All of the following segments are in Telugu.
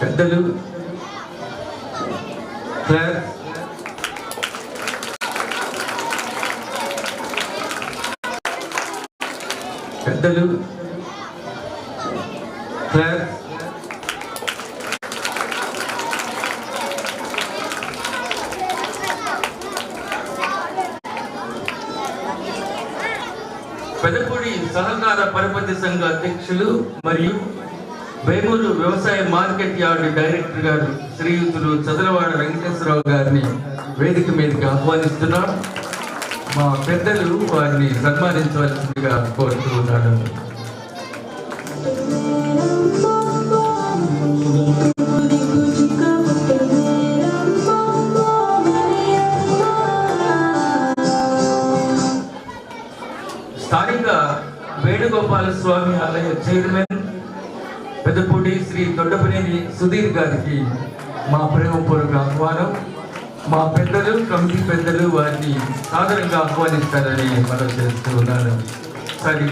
పెద్దలు. క్లాస్ పెద్దలు. క్లాస్ పెదపూడి సహకార పరపతి సంఘ అధ్యక్షులు మరియు వేమూరు వ్యవసాయ మార్కెట్ యార్డు డైరెక్టర్ గారు శ్రీయుతులు చదలవాడ వెంకటేశ్వరరావు గారిని వేదిక మీదకి ఆహ్వానిస్తున్నాం. మా పెద్దలు వారిని సన్మానించవలసిందిగా కోరుతూ ఉన్నాను స్థానిక వేణుగోపాల స్వామి ఆలయ చైర్మన్ పెద్దపూడి శ్రీ దొడ్డపనేని సుధీర్ గారికి మా ప్రేమపూర్వక ఆహ్వానం. మా పెద్దలు కమిటీ పెద్దలు వారిని సాధారణంగా ఆహ్వానిస్తారని మనం చేస్తూ ఉన్నాను. సరే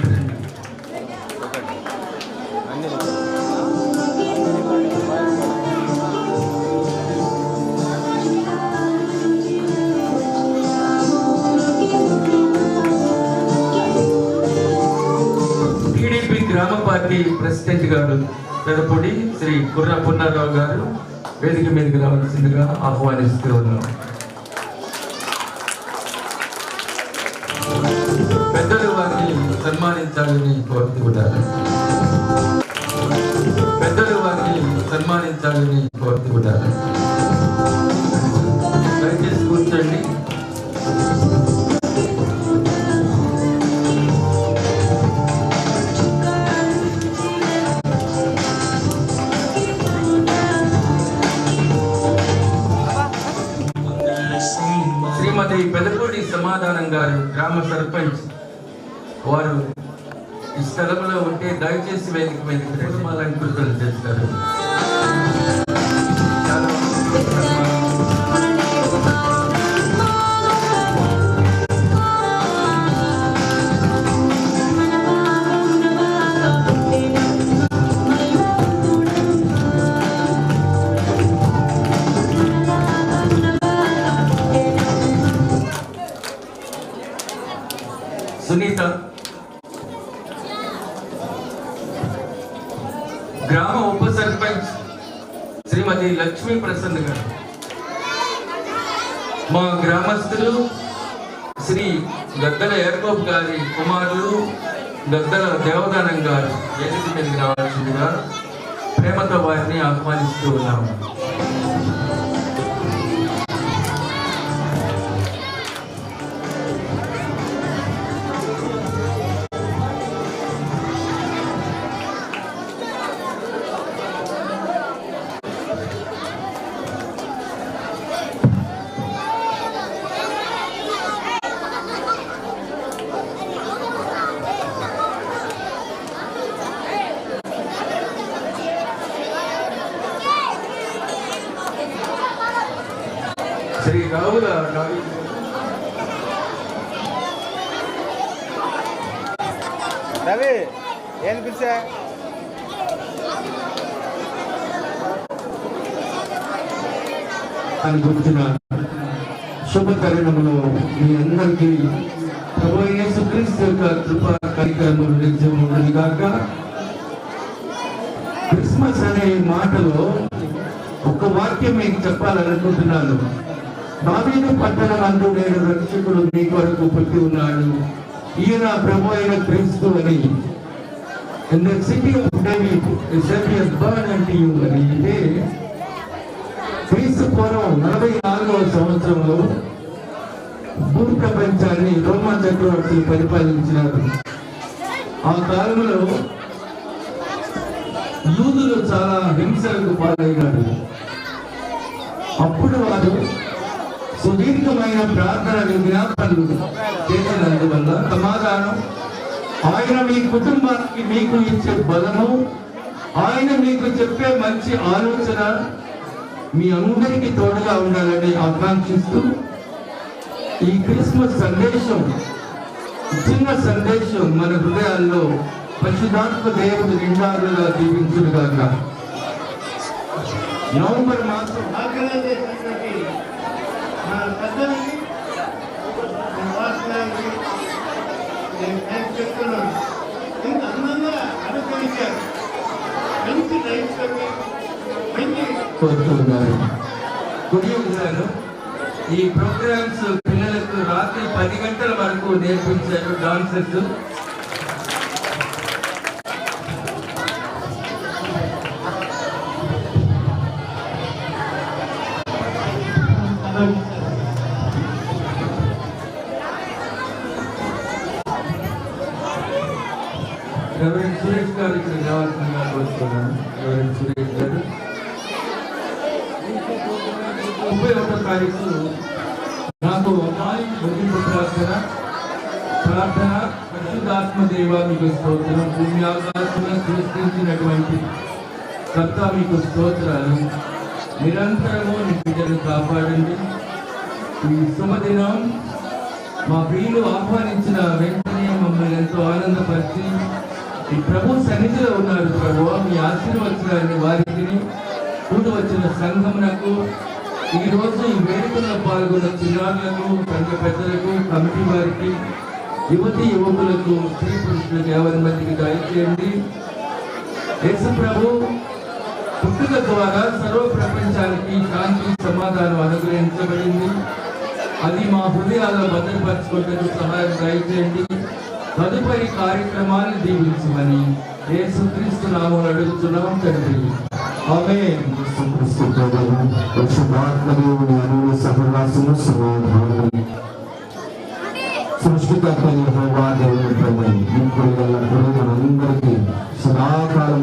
టీడీపీ గ్రామ పార్టీ ప్రెసిడెంట్ గారు పెదపుడి శ్రీ కుర్ర పున్నారావు గారు వేదిక మీదకి రావాల్సిందిగా ఆహ్వానిస్తూ ఉన్నాం పెద్దలు వారిని సన్మానించాలని కోరుతున్నాను పెద్దలు వారిని సన్మానించాలని కోరు పెదపూడి సమాధానం గారు గ్రామ సర్పంచ్ వారు ఈ స్థలంలో ఉంటే దయచేసి వేదిక మీదకి కుటుంబాలను అలంకృతులు చేస్తారు సునీత. గ్రామ ఉప సర్పంచ్ శ్రీమతి లక్ష్మీ ప్రసన్న గారు. మా గ్రామస్తులు శ్రీ గద్దల ఏర్కోప్ గారి కుమారులు గద్దల దేవదానం గారు. ఎదుటి మీదకి రావాల్సిందిగా ప్రేమతో వారిని ఆహ్వానిస్తూ ఉన్నాము. శ్రీ రావుల రావి. రవి ఏం పిలిచా? అని గుర్తున్న శుభ తరుణంలో మీ అందరికీ ప్రభు యేసుక్రీస్తు యొక్క కృపా కార్యక్రమం నిత్యం ఉండదు కాక క్రిస్మస్ అనే మాటలో ఒక వాక్యం మీకు చెప్పాలనుకుంటున్నాను. దావీదు పట్టణం అంటూ రక్షకుడు మీ కొరకు పుట్టి ఉన్నాడు. ఈయన ప్రభు అయిన క్రీస్తు అని. In the city of David, a Savior born అని. అంటే క్రీస్తు పూర్వం నలభై నాలుగవ సంవత్సరంలో భూ ప్రపంచాన్ని రోమా చక్రవర్తులు పరిపాలించినారు. ఆ కాలంలో యూదులు చాలా హింసలకు పాలైనారు. అప్పుడు వారు సుదీర్ఘమైన ప్రార్థన విజ్ఞాపనలు చేసినందువల్ల సమాధానం. ఆయన మీ కుటుంబానికి మీకు ఇచ్చే బలము. ఆయన మీకు చెప్పే మంచి ఆలోచన మీ అందరికీ తోడుగా ఉండాలని ఆకాంక్షిస్తూ ఈ క్రిస్మస్ సందేశం చిన్న సందేశం మన హృదయాల్లో పరిశుధాత్మ దేవుడు నిండారుగా దీవించుగాక నవంబర్ మాసం పెద్దలకి మన నేను థ్యాంక్స్ చెప్తున్నాను ఇంత అందంగా అనుకరించారు మంచి రైతులకి మంచి కోరుతున్నారు గుడి గారు ఈ ప్రోగ్రామ్స్ పిల్లలకు రాత్రి పది గంటల వరకు నేర్పించారు డాన్సర్స్. రెవరెండ్ సురేష్ గారు ఇక్కడ రావాల్సిందిగా కోరుతున్నాను రెవరెండ్ సురేష్ గారు? ముప్పై ఒకటో తారీఖు నాకు అమ్మాయి ముగింపు ప్రార్థన ప్రార్థన పరిశుద్ధాత్మ దేవానికి స్తోత్రం భూమి ఆకాశం సృష్టించినటువంటి కర్త మీకు స్తోత్రాలు. నిరంతరము నీ బిడ్డను కాపాడండి. ఈ శుభదినం మా ప్రియులు ఆహ్వానించిన వెంటనే మమ్మల్ని ఎంతో ఆనందపరిచి ఈ ప్రభు సన్నిధిలో ఉన్నారు ప్రభు. మీ ఆశీర్వచనాన్ని వారికి కూడి వచ్చిన సంఘమునకు ఈ రోజు ఈ వేడుకలో పాల్గొన్న చిన్నారులకు సంఘ పెద్దలకు కమిటీ వారికి యువతి యువకులకు స్త్రీ పురుషులకు ఎవరి మందికి దయచేయండి. యేసు ప్రభు పుట్టుక ద్వారా సర్వ ప్రపంచానికి శాంతి సమాధానం అనుగ్రహించబడింది. అది మా హృదయాల్లో భద్రపరచుకుంటే సహాయం దయచేయండి. తదుపరి కార్యక్రమాన్ని దీవించమని యేసుక్రీస్తు నామం అడుగుతున్నాం తండ్రి ఆమేన్ సృష్టికర్త దేవుని మనందరికీ సదాకాలం